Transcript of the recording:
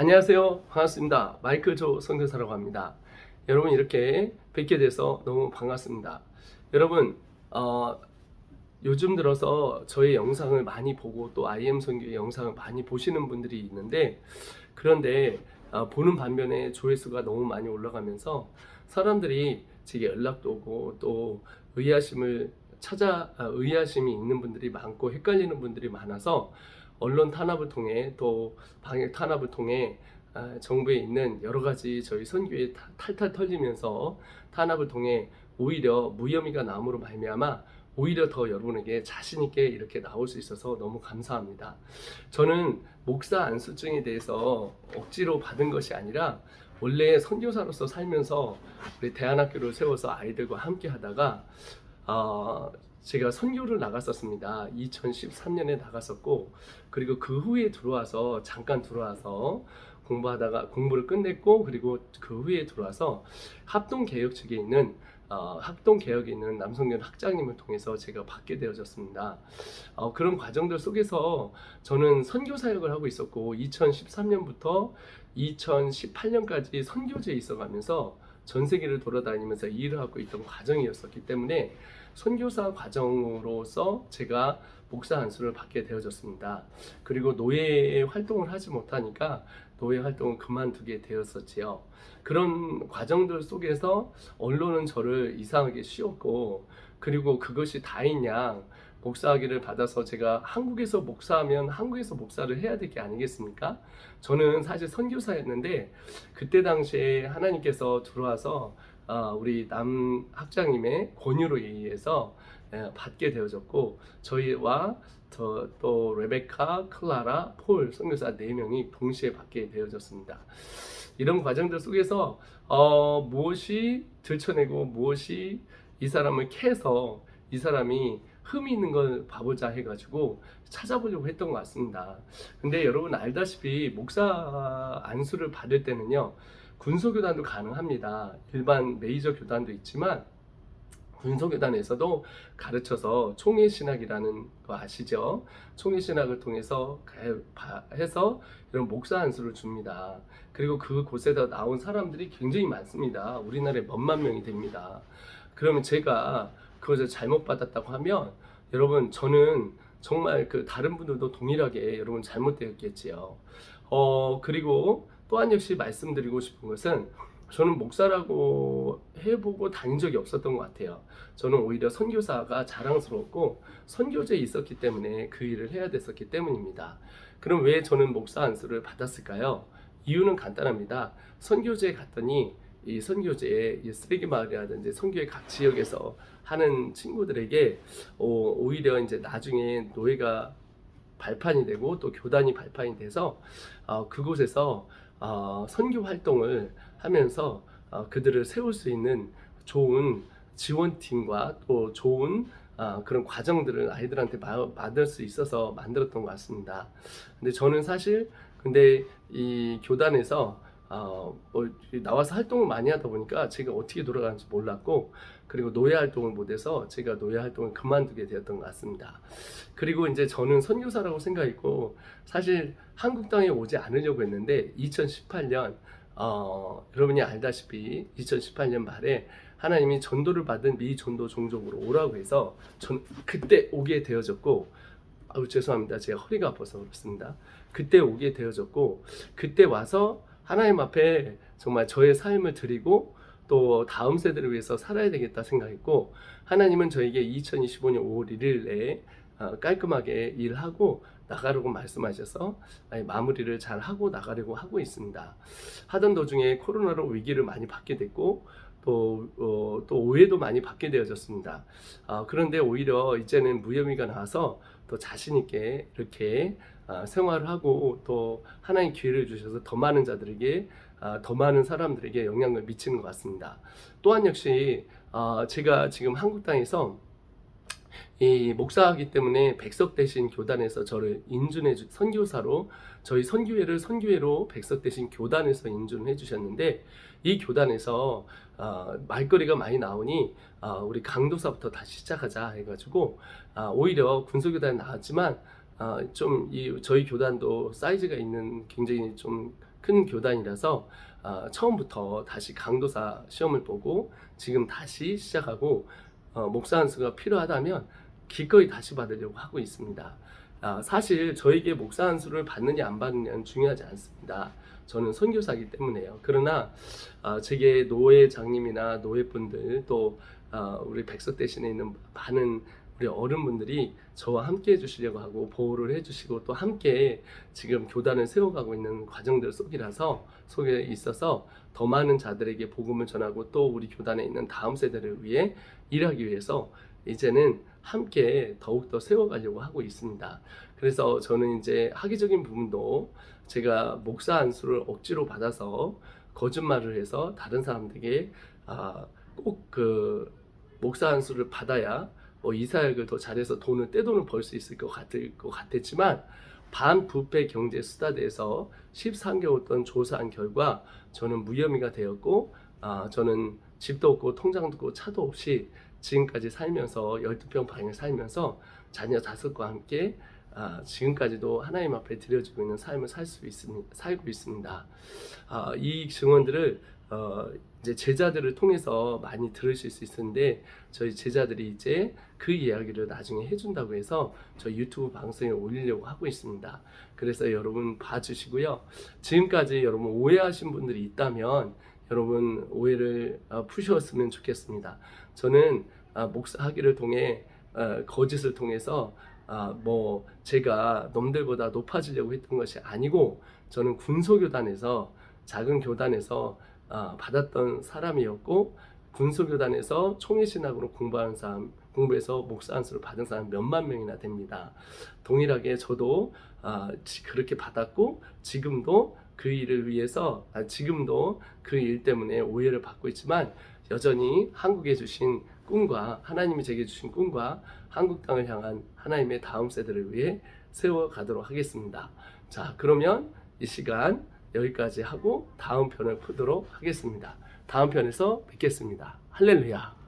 안녕하세요. 반갑습니다. 마이클 조 선교사라고 합니다. 여러분 이렇게 뵙게 돼서 너무 반갑습니다. 여러분 어, 요즘 들어서 저의 영상을 많이 보고 또 IM 선교의 영상을 많이 보시는 분들이 있는데 그런데 어, 보는 반면에 조회수가 너무 많이 올라가면서 사람들이 제게 연락도 오고 또 의아심을 찾아 아, 의아심이 있는 분들이 많고 헷갈리는 분들이 많아서 언론 탄압을 통해 또 방역 탄압을 통해 아, 정부에 있는 여러 가지 저희 선교에 타- 탈탈 털리면서 탄압을 통해 오히려 무혐의가 남으로 말미암아 오히려 더 여러분에게 자신 있게 이렇게 나올 수 있어서 너무 감사합니다. 저는 목사 안수증에 대해서 억지로 받은 것이 아니라 원래 선교사로서 살면서 우리 대안학교를 세워서 아이들과 함께 하다가 어, 제가 선교를 나갔었습니다. 2013년에 나갔었고 그리고 그 후에 들어와서 잠깐 들어와서 공부하다가 공부를 끝냈고 그리고 그 후에 들어와서 합동 개혁 측에 있는 어, 합동 개혁에 있는 남성연 학장님을 통해서 제가 받게 되어졌습니다. 어, 그런 과정들 속에서 저는 선교 사역을 하고 있었고 2013년부터 2018년까지 선교제에 있어가면서 전 세계를 돌아다니면서 일을 하고 있던 과정이었었기 때문에 선교사 과정으로서 제가 목사 안수를 받게 되어졌습니다. 그리고 노예 활동을 하지 못하니까 노예 활동을 그만두게 되었었지요. 그런 과정들 속에서 언론은 저를 이상하게 씌웠고 그리고 그것이 다인 양 목사학위를 받아서 제가 한국에서 목사하면 한국에서 목사를 해야 될 게 아니겠습니까? 저는 사실 선교사였는데 그때 당시에 하나님께서 들어와서 어, 우리 남 학장님의 권유로 의해서 예, 받게 되어졌고 저희와 저, 또 레베카, 클라라, 폴 선교사 네 명이 동시에 받게 되어졌습니다. 이런 과정들 속에서 어, 무엇이 들춰내고 무엇이 이 사람을 캐서 이 사람이 흠이 있는 걸 봐보자 해가지고 찾아보려고 했던 것 같습니다. 근데 여러분 알다시피 목사 안수를 받을 때는요 군소 교단도 가능합니다. 일반 메이저 교단도 있지만 군소 교단에서도 가르쳐서 총회 신학이라는 거 아시죠? 총회 신학을 통해서 가- 바- 해서 이런 목사 안수를 줍니다. 그리고 그 곳에서 나온 사람들이 굉장히 많습니다. 우리나라에 몇만 명이 됩니다. 그러면 제가 그것을 잘못 받았다고 하면 여러분 저는 정말 그 다른 분들도 동일하게 여러분 잘못되었겠지요. 어 그리고 또한 역시 말씀드리고 싶은 것은 저는 목사라고 해보고 다닌 적이 없었던 것 같아요. 저는 오히려 선교사가 자랑스럽고 선교제에 있었기 때문에 그 일을 해야 됐었기 때문입니다. 그럼 왜 저는 목사 안수를 받았을까요? 이유는 간단합니다. 선교제에 갔더니 이 선교제에 이 쓰레기 마을이라든지 선교의 각 지역에서 하는 친구들에게 어, 오히려 이제 나중에 노예가 발판이 되고 또 교단이 발판이 돼서 어, 그곳에서 어, 선교 활동을 하면서 어, 그들을 세울 수 있는 좋은 지원팀과 또 좋은 어, 그런 과정들을 아이들한테 마- 받을 수 있어서 만들었던 것 같습니다. 근데 저는 사실 근데 이 교단에서 어, 뭐 나와서 활동을 많이 하다 보니까 제가 어떻게 돌아가는지 몰랐고 그리고 노예 활동을 못해서 제가 노예 활동을 그만두게 되었던 것 같습니다. 그리고 이제 저는 선교사라고 생각했고 사실 한국 땅에 오지 않으려고 했는데 2018년 어, 여러분이 알다시피 2018년 말에 하나님이 전도를 받은 미 전도 종족으로 오라고 해서 전 그때 오게 되어졌고 아우 죄송합니다 제가 허리가 아파서 그렇습니다 그때 오게 되어졌고 그때 와서 하나님 앞에 정말 저의 삶을 드리고 또 다음 세대를 위해서 살아야 되겠다 생각했고 하나님은 저에게 2025년 5월 1일 내에 어, 깔끔하게 일하고 나가려고 말씀하셔서 마무리를 잘 하고 나가려고 하고 있습니다. 하던 도중에 코로나로 위기를 많이 받게 됐고 또, 어, 또 오해도 많이 받게 되어졌습니다. 아, 그런데 오히려 이제는 무혐의가 나와서 또 자신 있게 이렇게 아, 생활을 하고 또 하나님 기회를 주셔서 더 많은 자들에게 아, 더 많은 사람들에게 영향을 미치는 것 같습니다. 또한 역시 아, 제가 지금 한국 땅에서 이 목사하기 때문에 백석 대신 교단에서 저를 인준해 주 선교사로 저희 선교회를 선교회로 백석 대신 교단에서 인준해 주셨는데 이 교단에서 어, 말거리가 많이 나오니 어, 우리 강도사부터 다시 시작하자 해가지고 아, 오히려 군소교단 나왔지만 아, 좀이 저희 교단도 사이즈가 있는 굉장히 좀 큰 교단이라서 아, 처음부터 다시 강도사 시험을 보고 지금 다시 시작하고 어, 목사 안수가 필요하다면 기꺼이 다시 받으려고 하고 있습니다. 아, 사실 저에게 목사 안수를 받느냐 안 받느냐는 중요하지 않습니다. 저는 선교사이기 때문에요. 그러나 아, 제게 노회장님이나 노회분들 또 아, 우리 백석 대신에 있는 많은 우리 어른분들이 저와 함께 해주시려고 하고 보호를 해주시고 또 함께 지금 교단을 세워가고 있는 과정들 속이라서 속에 있어서 더 많은 자들에게 복음을 전하고 또 우리 교단에 있는 다음 세대를 위해 일하기 위해서 이제는 함께 더욱더 세워가려고 하고 있습니다. 그래서 저는 이제 학위적인 부분도 제가 목사 안수를 억지로 받아서 거짓말을 해서 다른 사람들에게 아, 꼭 그 목사 안수를 받아야 뭐 이사역을 더 잘해서 돈을 떼돈을 벌 수 있을 것 같을 것 같았지만 반부패 경제 수다대에서 13개월 동안 조사한 결과 저는 무혐의가 되었고 아, 저는 집도 없고 통장도 없고 차도 없이 지금까지 살면서 12평 방에 살면서 자녀 다섯과 함께 아, 지금까지도 하나님 앞에 드려지고 있는 삶을 살 수 있습니다. 살고 있습니다. 아, 이 증언들을 어, 이제 제자들을 통해서 많이 들으실 수 있는데 저희 제자들이 이제 그 이야기를 나중에 해준다고 해서 저희 유튜브 방송에 올리려고 하고 있습니다. 그래서 여러분 봐주시고요. 지금까지 여러분 오해하신 분들이 있다면 여러분 오해를 어, 푸셨으면 좋겠습니다. 저는 아, 목사 학위를 통해 어, 거짓을 통해서 아, 뭐 제가 남들보다 높아지려고 했던 것이 아니고 저는 군소교단에서 작은 교단에서 아, 받았던 사람이었고 군소교단에서 총회신학으로 공부하는 사람 공부해서 목사 안수를 받은 사람 몇만 명이나 됩니다. 동일하게 저도 아, 지- 그렇게 받았고 지금도 그 일을 위해서 아, 지금도 그 일 때문에 오해를 받고 있지만 여전히 한국에 주신 꿈과 하나님이 제게 주신 꿈과 한국 땅을 향한 하나님의 다음 세대를 위해 세워가도록 하겠습니다. 자, 그러면 이 시간 여기까지 하고 다음 편을 보도록 하겠습니다. 다음 편에서 뵙겠습니다. 할렐루야.